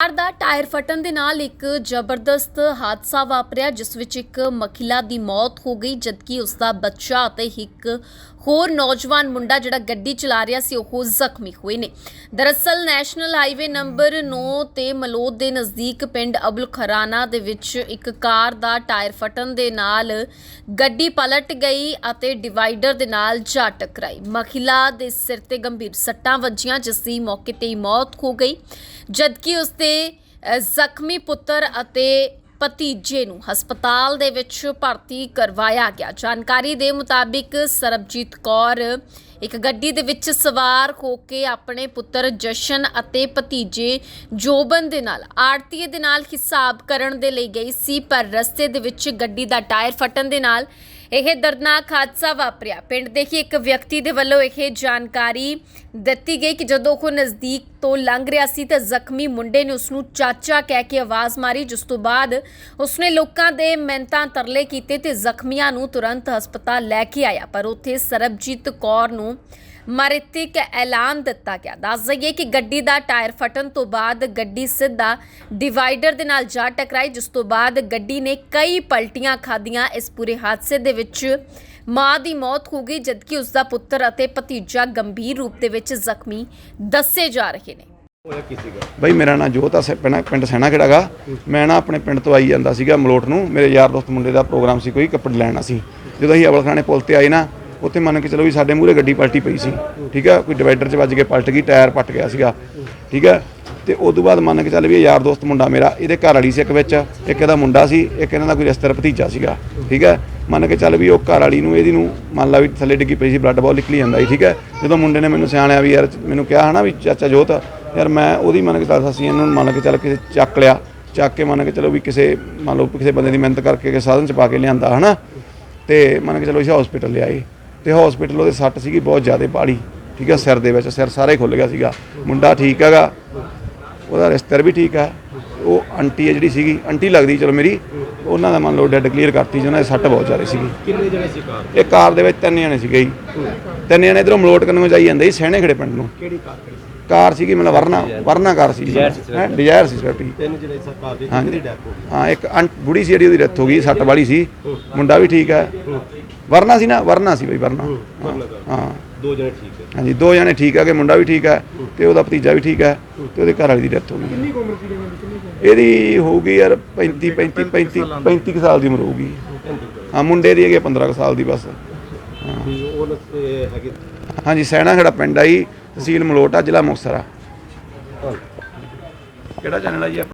ਕਾਰ ਦਾ tyre ਫਟਣ ਦੇ ਨਾਲ ਇੱਕ ਜ਼ਬਰਦਸਤ ਹਾਦਸਾ ਵਾਪਰਿਆ, ਜਿਸ ਵਿੱਚ ਇੱਕ ਮਹਿਲਾ ਦੀ ਮੌਤ ਹੋ ਗਈ, ਜਦਕਿ ਉਸ ਦਾ ਬੱਚਾ ਅਤੇ ਇੱਕ ਹੋਰ ਨੌਜਵਾਨ ਮੁੰਡਾ ਜਿਹੜਾ ਗੱਡੀ ਚਲਾ ਰਿਹਾ ਸੀ, ਉਹ ਜ਼ਖਮੀ ਹੋਏ ਨੇ। ਦਰਅਸਲ, ਨੈਸ਼ਨਲ ਹਾਈਵੇ ਨੰਬਰ 9 ਤੇ ਮਲੋਦ ਦੇ ਨਜ਼ਦੀਕ ਪਿੰਡ ਅਬੁਲ ਖਰਾਨਾ ਦੇ ਵਿੱਚ ਇੱਕ ਕਾਰ ਦਾ ਟਾਇਰ ਫਟਣ ਦੇ ਨਾਲ ਗੱਡੀ ਪਲਟ ਗਈ ਅਤੇ ਡਿਵਾਈਡਰ ਦੇ ਨਾਲ ਜਾ ਟਕਰਾਈ। ਮਹਿਲਾ ਦੇ ਸਿਰ ਤੇ ਗੰਭੀਰ ਸੱਟਾਂ ਵੱਜੀਆਂ, ਜਿਸ ਦੀ ਮੌਕੇ ਤੇ ਹੀ ਮੌਤ ਹੋ ਗਈ, ਜਦਕਿ ਉਸਦੇ ਅ, ਜ਼ਖਮੀ ਪੁੱਤਰ ਅਤੇ ਭਤੀਜੇ ਨੂੰ ਹਸਪਤਾਲ ਦੇ ਵਿੱਚ ਭਰਤੀ ਕਰਵਾਇਆ ਗਿਆ। ਜਾਣਕਾਰੀ ਦੇ ਮੁਤਾਬਿਕ ਸਰਬਜੀਤ ਕੌਰ ਇੱਕ ਗੱਡੀ ਦੇ ਵਿੱਚ ਸਵਾਰ ਹੋ ਕੇ ਆਪਣੇ ਪੁੱਤਰ ਜਸ਼ਨ ਅਤੇ ਭਤੀਜੇ ਜੋਬਨ ਦੇ ਨਾਲ ਆੜਤੀਏ ਦੇ ਨਾਲ ਹਿਸਾਬ ਕਰਨ ਦੇ ਲਈ ਗਈ ਸੀ ਪਰ ਰਸਤੇ ਦੇ ਵਿੱਚ ਗੱਡੀ ਦਾ ਟਾਇਰ ਫਟਣ ਦੇ ਨਾਲ ਇਹ ਦਰਦਨਾਕ ਹਾਦਸਾ ਵਾਪਰਿਆ। ਪਿੰਡ ਦੇ ਹੀ ਇੱਕ ਵਿਅਕਤੀ ਦੇ ਵੱਲੋਂ ਇਹ ਜਾਣਕਾਰੀ ਦਿੱਤੀ ਗਈ ਕਿ ਜਦੋਂ ਉਹ ਨਜ਼ਦੀਕ ਤੋਂ ਲੰਘ ਰਿਹਾ ਸੀ ਤਾਂ ਜ਼ਖਮੀ ਮੁੰਡੇ ਨੇ ਉਸ ਨੂੰ ਚਾਚਾ ਕਹਿ ਕੇ ਆਵਾਜ਼ ਮਾਰੀ, ਜਿਸ ਤੋਂ ਬਾਅਦ ਉਸਨੇ ਲੋਕਾਂ ਦੇ ਮਿਹਨਤਾਂ ਤਰਲੇ ਕੀਤੇ ਤੇ ਜ਼ਖਮੀਆਂ ਨੂੰ ਤੁਰੰਤ ਹਸਪਤਾਲ ਲੈ ਕੇ ਆਇਆ। ਪਰ ਉੱਥੇ ਸਰਬਜੀਤ ਕੌਰ ਨੂੰ ਮ੍ਰਿਤਕ ਐਲਾਨ ਦਿੱਤਾ ਗਿਆ। ਦੱਸ ਦਈਏ ਕਿ ਗੱਡੀ ਦਾ ਟਾਇਰ ਫਟਣ ਤੋਂ ਬਾਅਦ ਗੱਡੀ ਸਿੱਧਾ ਡਿਵਾਈਡਰ ਦੇ ਨਾਲ ਜਾ ਟਕਰਾਈ ਜਿਸ ਤੋਂ ਬਾਅਦ ਗੱਡੀ ਨੇ ਕਈ ਪਲਟੀਆਂ ਖਾਧੀਆਂ। ਇਸ ਪੂਰੇ ਹਾਦਸੇ ਦੇ ਵਿੱਚ ਮਾਂ ਦੀ ਮੌਤ ਹੋ ਗਈ ਜਦਕਿ ਉਸ ਦਾ ਪੁੱਤਰ ਅਤੇ ਭਤੀਜਾ ਗੰਭੀਰ ਰੂਪ ਦੇ ਵਿੱਚ ਜ਼ਖਮੀ ਦੱਸੇ ਜਾ ਰਹੇ ਨੇ। ਹੋਇਆ ਕੀ ਸੀਗਾ? ਬਈ ਮੇਰਾ ਨਾਂ ਜੋਤ ਆ ਸ- ਪਿੰਡ ਪਿੰਡ ਸੈਣਾ ਖੇੜਾਗਾ ਮੈਂ ਨਾ ਆਪਣੇ ਪਿੰਡ ਤੋਂ ਆਈ ਜਾਂਦਾ ਸੀਗਾ ਮਲੋਟ ਨੂੰ। ਮੇਰੇ ਯਾਰ ਦੋਸਤ ਮੁੰਡੇ ਦਾ ਪ੍ਰੋਗਰਾਮ ਸੀ ਕੋਈ ਕੱਪੜੇ ਲੈਣਾ ਸੀ ਜਦੋਂ ਅਸੀਂ ਅਵਲਖਾਨੇ ਪੁਲ ਤੇ ਆਏ ਨਾ ਉੱਥੇ ਮੰਨ ਕੇ ਚਲੋ ਵੀ ਸਾਡੇ ਮੂਹਰੇ ਗੱਡੀ ਪਲਟੀ ਪਈ ਸੀ, ਠੀਕ ਆ? ਕੋਈ ਡਿਵਾਈਡਰ 'ਚ ਵੱਜ ਕੇ ਪਲਟ ਗਈ, ਟਾਇਰ ਪੱਟ ਗਿਆ ਸੀਗਾ, ਠੀਕ ਆ? ਤੇ ਉਸ ਤੋਂ ਬਾਅਦ ਮੰਨ ਕੇ ਚੱਲ ਵੀ ਇਹ ਯਾਰ ਦੋਸਤ ਮੁੰਡਾ ਮੇਰਾ, ਇਹਦੇ ਘਰ ਵਾਲੀ ਸੀ ਇੱਕ ਵਿੱਚ, ਇੱਕ ਇਹਦਾ ਮੁੰਡਾ ਸੀ, ਇੱਕ ਇਹਨਾਂ ਦਾ ਕੋਈ ਰਿਸ਼ਤੇਦਾਰ ਭਤੀਜਾ ਸੀਗਾ, ਠੀਕ ਹੈ ਮੰਨ ਕੇ ਚੱਲ ਵੀ ਉਹ ਘਰ ਵਾਲੀ ਨੂੰ, ਇਹਦੀ ਨੂੰ ਮੰਨ ਲਾ ਵੀ ਥੱਲੇ ਡਿੱਗੀ ਪਈ ਸੀ ਬਲੱਡ ਬਹੁਤ ਨਿਕਲੀ ਜਾਂਦਾ ਸੀ, ਠੀਕ ਹੈ ਜਦੋਂ ਮੁੰਡੇ ਨੇ ਮੈਨੂੰ ਸਿਆਣਿਆ ਵੀ ਯਾਰ ਮੈਨੂੰ ਕਿਹਾ ਹਨਾ ਵੀ ਚਾਚਾ ਜੋਤ, ਯਾਰ ਮੈਂ ਉਹਦੀ ਮੰਨ ਕੇ ਚੱਲ ਅਸੀਂ ਇਹਨੂੰ ਮੰਨ ਕੇ ਚੱਲ ਕਿਸੇ ਚੱਕ ਲਿਆ, ਚੱਕ ਕੇ ਮੰਨ ਕੇ ਚਲੋ ਵੀ ਕਿਸੇ, ਮੰਨ ਲਓ ਕਿਸੇ ਬੰਦੇ ਦੀ ਮਿਹਨਤ ਕਰਕੇ, ਕਿਸੇ ਸਾਧਨ ਚ ਪਾ ਕੇ ਲਿਆਂਦਾ, ਹਨਾ? ਤੇ ਮੰਨ ਕੇ ਚਲੋ ਅਸੀਂ ਹਸਪੀਟਲ ਲਿਆਏ। ਤੇ ਹਸਪੀਟਲ ਉਹਦੇ ਸੱਟ ਸੀਗੀ ਬਹੁਤ ਜ਼ਿਆਦਾ ਬਾੜੀ ਠੀਕ ਹੈ ਸਿਰ ਦੇ ਵਿੱਚ ਸਿਰ ਸਾਰਾ ਹੀ ਖੁੱਲ ਗਿਆ ਸੀਗਾ। ਮੁੰਡਾ ਠੀਕ ਹੈਗਾ ਉਹਦਾ ਰਿਸ਼ਤੇਦਾਰ ਵੀ ਠੀਕ ਹੈ ਉਹ ਆਂਟੀ ਹੈ ਜਿਹੜੀ ਸੀਗੀ ਆਂਟੀ ਲੱਗਦੀ ਚਲੋ ਮੇਰੀ ਉਹਨਾਂ ਦਾ ਮੰਨ ਲਓ ਡੈਡ ਕਲੀਅਰ ਕਰਤੀ ਜੀ ਉਹਨਾਂ ਦੇ ਸੱਟ ਬਹੁਤ ਜ਼ਿਆਦਾ ਸੀਗੀ। ਕਿੰਨੇ ਜਣੇ ਸੀ ਕਾਰ ਇਹ ਕਾਰ ਦੇ ਵਿੱਚ ਤਿੰਨ ਜਣੇ ਸੀਗੇ ਜੀ। ਤਿੰਨ ਜਣੇ ਇਧਰੋਂ ਮਲੋਟ ਕਰਨ ਨੂੰ ਜਾਈ ਜਾਂਦੇ ਸੀ ਸਹਿਣੇ ਖੜੇ ਪਿੰਡ ਨੂੰ। ਕਿਹੜੀ ਕਾਰ ਕਾਰ ਸੀਗੀ ਮਤਲਬ ਵਰਨਾ ਵਰਨਾ ਕਾਰ ਸੀ। ਹੈਂ, ਡਿਜ਼ਾਇਰ ਸੀ ਸਵਿਫਟ ਤਿੰਨ ਜਣੇ ਸੀ ਕਾਰ ਦੇ। ਕਿਹਦੀ ਡੈਥ ਹੋ ਗਈ? ਹਾਂ ਇੱਕ ਬੁੜੀ ਸੀ ਜਿਹੜੀ ਉਹਦੀ ਡੈਥ ਹੋ ਗਈ ਸੱਟ ਵਾਲੀ ਸੀ। ਮੁੰਡਾ ਵੀ ਠੀਕ ਹੈ। ਵਰਨਾ ਸੀ ਨਾ ਵਰਨਾ ਸੀ ਬਈ ਵਰਨਾ। ਹਾਂ ਦੋ ਜਣੇ ਠੀਕ ਹੈ। ਹਾਂਜੀ ਦੋ ਜਣੇ ਠੀਕ ਆ ਕਿ ਮੁੰਡਾ ਵੀ ਠੀਕ ਹੈ। ਤੇ ਉਹਦਾ ਭਤੀਜਾ ਵੀ ਠੀਕ ਹੈ। ਤੇ ਉਹਦੇ ਘਰ ਵਾਲੀ ਦੀ ਡੈਥ ਹੋ ਗਈ। ਕਿੰਨੀ ਉਮਰ ਸੀ ਕਿੰਨੀ ਇਹਦੀ ਹੋਊਗੀ ਯਾਰ 35 35 35 35 ਕੁ ਸਾਲ ਦੀ ਉਮਰ ਹੋਊਗੀ। ਹਾਂ ਮੁੰਡੇ ਦੀ ਹੈਗੀ 15 ਕੁ ਸਾਲ ਦੀ ਬਸ। ਉਹ ਨਸੇ ਹੈਗੇ? ਹਾਂਜੀ ਸੈਣਾ ਖੜਾ ਪਿੰਡ ਆਈ ਤਹਿਸੀਲ ਮਲੋਟਾ ਜ਼ਿਲ੍ਹਾ ਮੁਕਤਸਰ ਆ। ਕਿਹੜਾ ਚੈਨਲ ਆ ਜੀ?